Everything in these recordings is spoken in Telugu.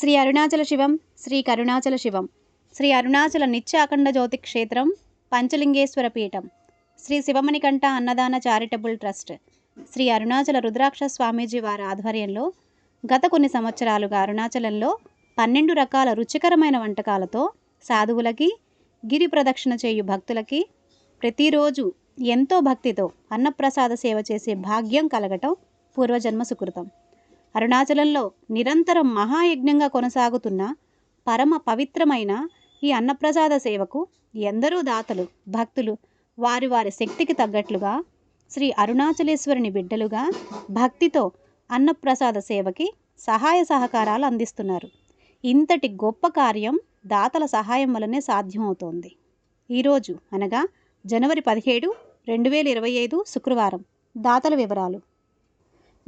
శ్రీ అరుణాచల శివం శ్రీ కరుణాచల శివం. శ్రీ అరుణాచల నిత్య అఖండ జ్యోతి క్షేత్రం పంచలింగేశ్వర పీఠం. Shri Shivamanikantha Annadana charitable trust. Shri Arunachala Rudraksha Swamiji వారి ఆధ్వర్యంలో గత కొన్ని సంవత్సరాలుగా అరుణాచలంలో పన్నెండు రకాల రుచికరమైన వంటకాలతో సాధువులకి గిరి ప్రదక్షిణ చేయు భక్తులకి ప్రతిరోజు ఎంతో భక్తితో అన్నప్రసాద సేవ చేసే భాగ్యం కలగటం పూర్వజన్మ సుకృతం. అరుణాచలంలో నిరంతరం మహాయజ్ఞంగా కొనసాగుతున్న పరమ పవిత్రమైన ఈ అన్నప్రసాద సేవకు ఎందరో దాతలు భక్తులు వారి వారి శక్తికి తగ్గట్లుగా శ్రీ అరుణాచలేశ్వరుని బిడ్డలుగా భక్తితో అన్నప్రసాద సేవకి సహాయ సహకారాలు అందిస్తున్నారు. ఇంతటి గొప్ప కార్యం దాతల సహాయం వలనే సాధ్యమవుతోంది. ఈరోజు అనగా జనవరి పదిహేడు రెండు వేల ఇరవై ఐదు శుక్రవారం. దాతల వివరాలు.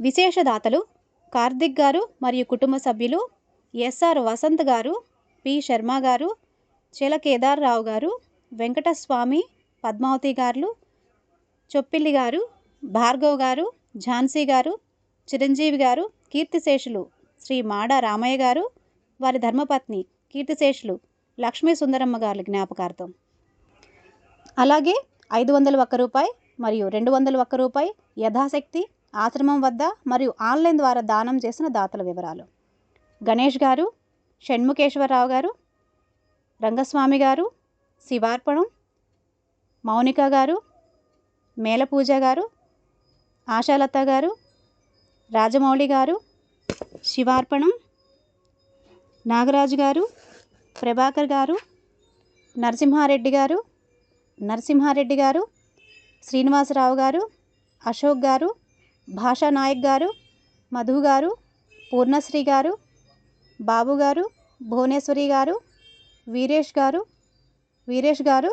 విశేష దాతలు కార్తిక్ గారు మరియు కుటుంబ సభ్యులు ఎస్ఆర్ వసంత్ గారు పి శర్మ గారు చెల కేదార్రావు గారు వెంకటస్వామి పద్మావతి గారు చొప్పిల్లి గారు భార్గవ్ గారు ఝాన్సీ గారు చిరంజీవి గారు కీర్తిశేషులు శ్రీ మాడ రామయ్య గారు వారి ధర్మపత్ని కీర్తిశేషులు లక్ష్మీ సుందరమ్మ గారి జ్ఞాపకార్థం. అలాగే ఐదు వందల ఒక్క రూపాయి మరియు రెండు వందల ఒక్క రూపాయి యథాశక్తి ఆశ్రమం వద్ద మరియు ఆన్లైన్ ద్వారా దానం చేసిన దాతల వివరాలు. గణేష్ గారు షణ్ముఖేశ్వరరావు గారు రంగస్వామి గారు శివార్పణం మౌనిక గారు మేలపూజ గారు ఆశాలత గారు రాజమౌళి గారు శివార్పణం నాగరాజు గారు ప్రభాకర్ గారు నరసింహారెడ్డి గారు నరసింహారెడ్డి గారు శ్రీనివాసరావు గారు అశోక్ గారు భాషా నాయక్ గారు మధు గారు పూర్ణశ్రీ గారు బాబు గారు భువనేశ్వరి గారు వీరేష్ గారు వీరేష్ గారు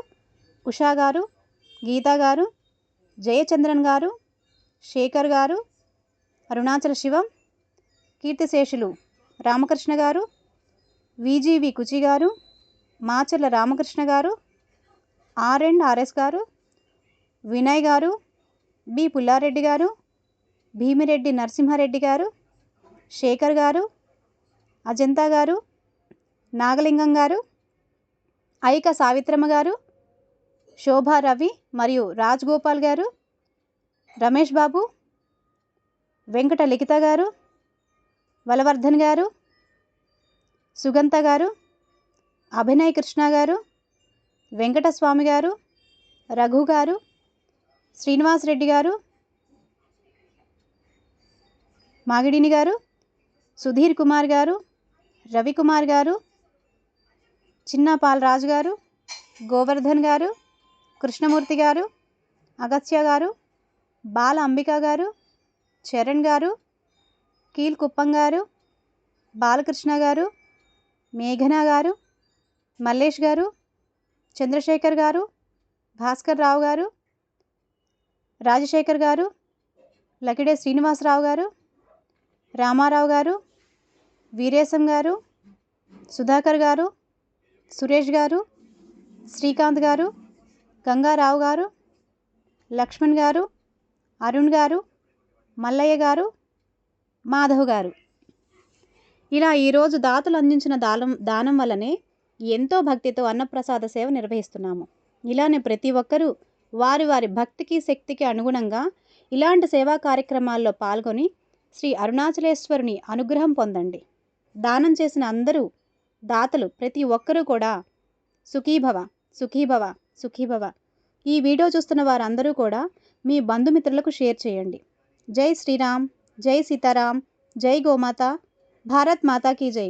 ఉషా గారు గీతా గారు జయచంద్రన్ గారు శేఖర్ గారు అరుణాచల శివం కీర్తిశేషులు రామకృష్ణ గారు విజీవి కుచి గారు మాచర్ల రామకృష్ణ గారు ఆర్ అండ్ ఆర్ఎస్ గారు వినయ్ గారు బి పుల్లారెడ్డి గారు భీమిరెడ్డి నరసింహారెడ్డి గారు శేఖర్ గారు అజంతా గారు నాగలింగం గారు ఐక సావిత్రమ్మ గారు శోభా రవి మరియు రాజ్ గోపాల్ గారు రమేష్ బాబు వెంకట లిఖిత గారు వలవర్ధన్ గారు సుగంత గారు అభినయ్ కృష్ణ గారు వెంకటస్వామి గారు రఘు గారు శ్రీనివాస్ రెడ్డి గారు మాగిడిని గారు సుధీర్ కుమార్ గారు రవికుమార్ గారు చిన్నపాల్ రాజు గారు గోవర్ధన్ గారు కృష్ణమూర్తి గారు అగస్త్య గారు బాల అంబిక గారు చరణ్ గారు కీల్ కుప్పం గారు బాలకృష్ణ గారు మేఘన గారు మల్లేష్ గారు చంద్రశేఖర్ గారు భాస్కర్ రావు గారు రాజశేఖర్ గారు లకిడే శ్రీనివాసరావు గారు రామారావు గారు వీరేశం గారు సుధాకర్ గారు సురేష్ గారు శ్రీకాంత్ గారు గంగారావు గారు లక్ష్మణ్ గారు అరుణ్ గారు మల్లయ్య గారు మాధవ్ గారు. ఇలా ఈరోజు దాతలు అందించిన దానం దానం వల్లనే ఎంతో భక్తితో అన్నప్రసాద సేవ నిర్వహిస్తున్నాము. ఇలానే ప్రతి ఒక్కరూ వారి వారి భక్తికి శక్తికి అనుగుణంగా ఇలాంటి సేవా కార్యక్రమాల్లో పాల్గొని శ్రీ అరుణాచలేశ్వరుని అనుగ్రహం పొందండి. దానం చేసిన అందరూ దాతలు ప్రతి ఒక్కరూ కూడా సుఖీభవ సుఖీభవ సుఖీభవ. ఈ వీడియో చూస్తున్న వారందరూ కూడా మీ బంధుమిత్రులకు షేర్ చేయండి. జై శ్రీరామ్ జై సీతారాం జై గోమాత భారత్ మాతా కీ జై.